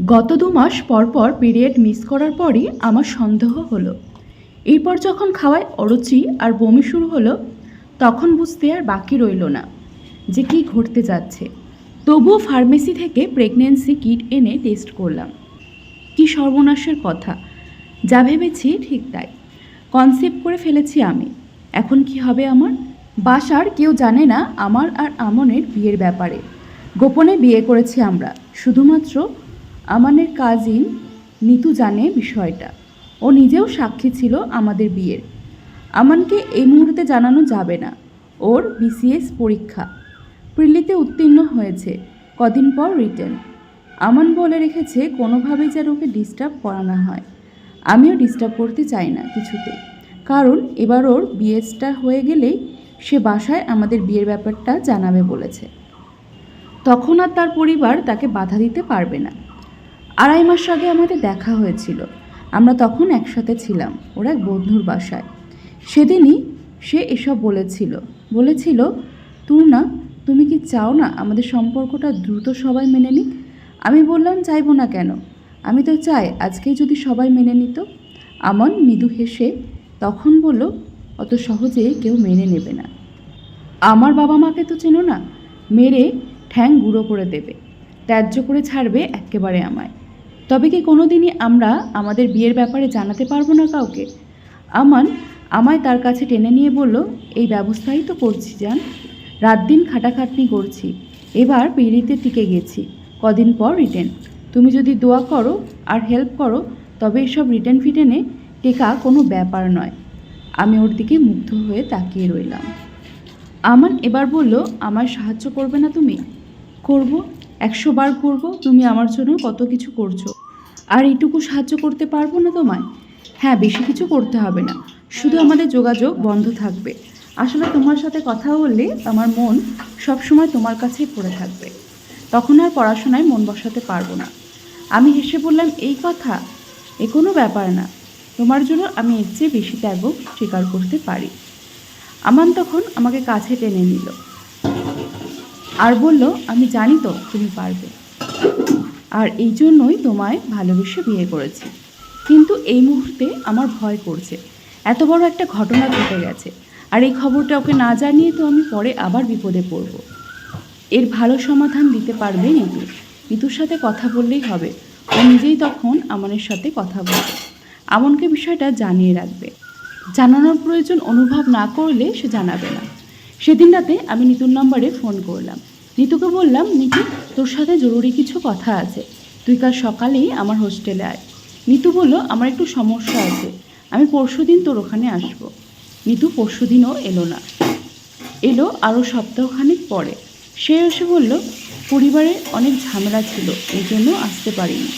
গত দু মাস পর পর পিরিয়ড মিস করার পরই আমার সন্দেহ হলো। এরপর যখন খাওয়ায় অরুচি আর বমি শুরু হলো, তখন বুঝতে আর বাকি রইল না যে কী ঘটতে যাচ্ছে। তবুও ফার্মেসি থেকে প্রেগনেন্সি কিট এনে টেস্ট করলাম। কি সর্বনাশের কথা, যা ভেবেছি ঠিক তাই। কনসেপ্ট করে ফেলেছি আমি। এখন কি হবে আমার? বাসার কেউ জানে না আমার আর আমনের বিয়ের ব্যাপারে। গোপনে বিয়ে করেছি আমরা। শুধুমাত্র আমানের কাজিন নিতু জানে বিষয়টা। ও নিজেও সাক্ষী ছিল আমাদের বিয়ের। আমানকে এই মুহূর্তে জানানো যাবে না। ওর বিসিএস পরীক্ষা। প্রিলিতে উত্তীর্ণ হয়েছে। কদিন পর রিটার্ন আমান বলে রেখেছে, কোনোভাবেই যেন ওকে ডিস্টার্ব করা না হয়। আমিও ডিস্টার্ব করতে চাই না কিছুতে কারণ এবার ওর বিএসটা হয়ে গেলেই সে বাসায় আমাদের বিয়ের ব্যাপারটা জানাবে বলেছে। তখন আর তার পরিবার তাকে বাধা দিতে পারবে না। আড়াই মাস আগে আমাদের দেখা হয়েছিল। আমরা তখন একসাথে ছিলাম, ওর এক বন্ধুর বাসায়। সেদিনই সে এসব বলেছিল। বলেছিল না, তুমি কি চাও না আমাদের সম্পর্কটা দ্রুত সবাই মেনে নিক? আমি বললাম, চাইব না কেন? আমি তো চাই আজকেই যদি সবাই মেনে নিত। আমন মৃদু হেসে তখন বলল, অত সহজে কেউ মেনে নেবে না। আমার বাবা মাকে তো চেনো না? মেরে ঠ্যাং গুঁড়ো করে দেবে। ত্যায্য করে ছাড়বে একেবারে আমায়। তবে কি কোনো দিনই আমরা আমাদের বিয়ের ব্যাপারে জানাতে পারব না কাউকে? আমান আমায় তার কাছে টেনে নিয়ে বলল, এই ব্যবস্থাই তো করছি যান রাত দিন খাটাখাটনি করছি। এবার পিড়িতে টিকে গেছি। কদিন পর রিটেন। তুমি যদি দোয়া করো আর হেল্প করো, তবে এসব রিটেন ফিটেনে টেকা কোনো ব্যাপার নয়। আমি ওর দিকে মুগ্ধ হয়ে তাকিয়ে রইলাম। আমান এবার বলল, আমায় সাহায্য করবে না তুমি? করব। একশো বার করব তুমি আমার জন্য কত কিছু করছ। আর এইটুকু সাহায্য করতে পারব না তোমায়? হ্যাঁ বেশি কিছু করতে হবে না। শুধু আমাদের যোগাযোগ বন্ধ থাকবে। আসলে তোমার সাথে কথা বললে আমার মন সব সময় তোমার কাছেই পড়ে থাকবে। তখন আর পড়াশোনায় মন বসাতে পারব না। আমি হেসে বললাম, এই কথা? এ কোনো ব্যাপার না। তোমার জন্য আমি এর চেয়ে বেশি ত্যাগ স্বীকার করতে পারি। আমান তখন আমাকে কাছে টেনে নিল। আর বলল, আমি জানি তো তুমি পারবে। আর এই জন্যই তোমায় ভালোবেসে বিয়ে করেছি। কিন্তু এই মুহূর্তে আমার ভয় করছে। এত বড় একটা ঘটনা ঘটে গেছে। আর এই খবরটা ওকে না জানিয়ে তো আমি পরে আবার বিপদে পড়ব। এর ভালো সমাধান দিতে পারবে নিতু নিতুর সাথে কথা বললেই হবে। ও নিজেই তখন আমনের সাথে কথা বলবে। আমনকে বিষয়টা জানিয়ে রাখবে। জানানোর প্রয়োজন অনুভব না করলে সে জানাবে না। সেদিন রাতে আমি নিতুর নম্বরে ফোন করলাম। নিতুকে বললাম, নিতু, তোর সাথে জরুরি কিছু কথা আছে। তুই কাল সকালেই আমার হোস্টেলে আয়। নিতু বলল, আমার একটু সমস্যা আছে। আমি পরশু দিন তোর ওখানে আসব। নিতু পরশুদিনও এলো না। এলো আরও সপ্তাহখানেক পরে। সে এসে বলল, পরিবারে অনেক ঝামেলা ছিল, এই জন্য আসতে পারিনি।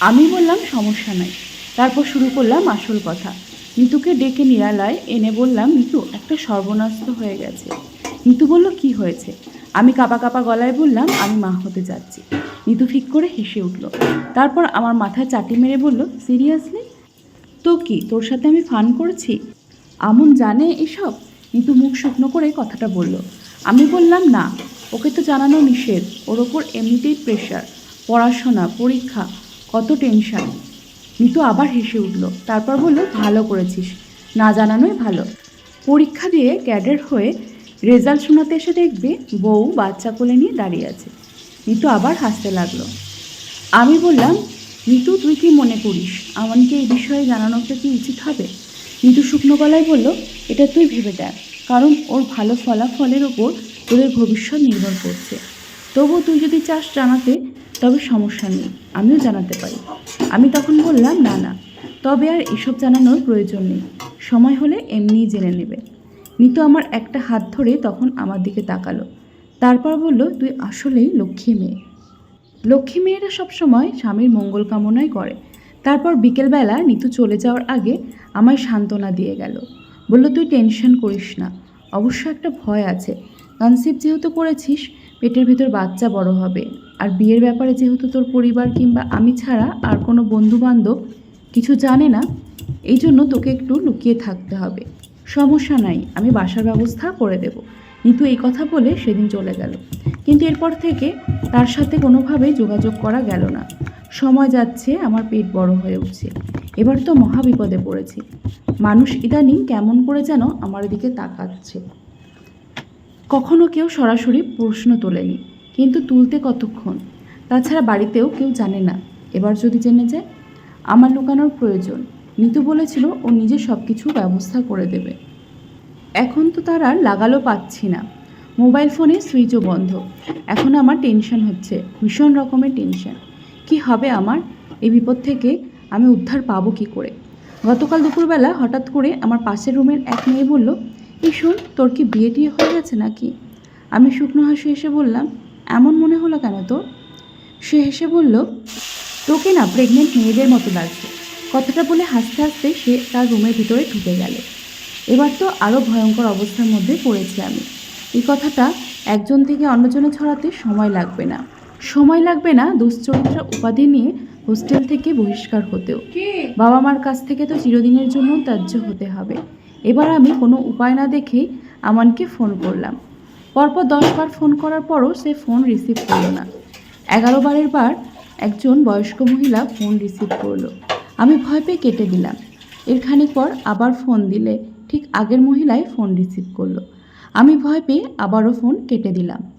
আমি বললাম, সমস্যা নাই। তারপর শুরু করলাম আসল কথা। নিতুকে ডেকে নিরালায় এনে বললাম নিতু একটা সর্বনাশ তো হয়ে গেছে। নিতু বলল, কি হয়েছে? আমি কাপা কাপা গলায় বললাম, আমি মা হতে যাচ্ছি। নিতু ফিক করে হেসে উঠল। তারপর আমার মাথায় চাটি মেরে বলল, সিরিয়াসলি? তো কি, তোর সাথে আমি ফান করেছি? আমন জানে এসব? নিতু মুখ শুকনো করে কথাটা বলল। আমি বললাম, না, ওকে তো জানানো নিষেধ। ওর ওপর এমনিতেই প্রেশার পড়াশোনা, পরীক্ষা, কত টেনশন নিতু আবার হেসে উঠল, তারপর বলল, ভালো করেছিস। না জানানোই ভালো। পরীক্ষা দিয়ে ক্যাডেট হয়ে রেজাল্ট শোনাতে এসে দেখবে বউ বাচ্চা কোলে নিয়ে দাঁড়িয়ে আছে। নিতু আবার হাসতে লাগল। আমি বললাম নিতু তুই কি মনে করিস? আমানকে এই বিষয়ে জানানোটা কি উচিত হবে? নিতু শুকনো গলায় বলল, এটা তুই ভেবে দেখ। কারণ ওর ভালো ফলাফলের ওপর তোদের ভবিষ্যৎ নির্ভর করছে। তবু তুই যদি চাস জানাতে, তবে সমস্যা নেই, আমিও জানাতে পারি। আমি তখন বললাম, না না, তবে আর এসব জানানোর প্রয়োজন নেই, সময় হলে এমনিই জেনে নেবে। নিতু আমার একটা হাত ধরে তখন আমার দিকে তাকালো। তারপর বলল, তুই আসলেই লক্ষ্মী মেয়ে। লক্ষ্মী মেয়েরা সবসময় স্বামীর মঙ্গল কামনাই করে। তারপর বিকেলবেলা নিতু চলে যাওয়ার আগে আমায় সান্ত্বনা দিয়ে গেল। বলল, তুই টেনশন করিস না, অবশ্য একটা ভয় আছে। কনসেপ্ট যেহেতু করেছিস পেটের ভেতর বাচ্চা বড় হবে। আর বিয়ের ব্যাপারে যেহেতু তোর পরিবার কিংবা আমি ছাড়া আর কোনো বন্ধু বান্ধব কিছু জানে না, এই জন্য তোকে একটু লুকিয়ে থাকতে হবে। সমস্যা নাই, আমি বাসার ব্যবস্থা করে দেব। নিতু এই কথা বলে সেদিন চলে গেল। কিন্তু এরপর থেকে তার সাথে কোনোভাবেই যোগাযোগ করা গেল না। সময় যাচ্ছে, আমার পেট বড় হয়ে উঠছে। এবার তো মহা বিপদে পড়েছি। মানুষ ইদানিং কেমন করে যেন আমার দিকে তাকাচ্ছে। কখনো কেউ সরাসরি প্রশ্ন তোলেনি, কিন্তু তুলতে কতক্ষণ? তাছাড়া বাড়িতেও কেউ জানে না। এবার যদি জেনে যায়, আমার লুকানোর প্রয়োজন। নিতু বলেছিল ও নিজে সব কিছু ব্যবস্থা করে দেবে। এখন তো তার আর লাগালো পাচ্ছি না। মোবাইল ফোনে সুইচও বন্ধ। এখন আমার টেনশন হচ্ছে, ভীষণ রকমের টেনশন। কি হবে আমার? এই বিপদ থেকে আমি উদ্ধার পাবো কি করে? গতকাল দুপুরবেলা হঠাৎ করে আমার পাশের রুমের এক মেয়ে বলল, এই শোন, তোর কি বিয়ে টিয়ে গেছে নাকি? আমি শুকনো হাসি এসে বললাম এমন মনে হলো কেন তোর? সে হেসে বলল তোকে না প্রেগনেন্ট মেয়েদের মতো লাগছে। কথাটা বলে হাসতে হাসতে সে তার রুমের ভিতরে ঢুকে গেল। এবার তো আরও ভয়ঙ্কর অবস্থার মধ্যে পড়েছি আমি। এই কথাটা একজন থেকে অন্যজনে ছড়াতে সময় লাগবে না। সময় লাগবে না দুশ্চরিত্র উপাধি নিয়ে হোস্টেল থেকে বহিষ্কার হতেও। বাবা মার কাছ থেকে তো চিরদিনের জন্য ত্যায্য হতে হবে। এবার আমি কোনো উপায় না দেখেই আমানকে ফোন করলাম। পরপর দশবার ফোন করার পরও সে ফোন রিসিভ করল না। এগারো বারের বার একজন বয়স্ক মহিলা ফোন রিসিভ করল। আমি ভয় পেয়ে কেটে দিলাম। এর খানিক পর আবার ফোন দিলে, ঠিক আগের মহিলাই ফোন রিসিভ করল। আমি ভয় পেয়ে আবারও ফোন কেটে দিলাম।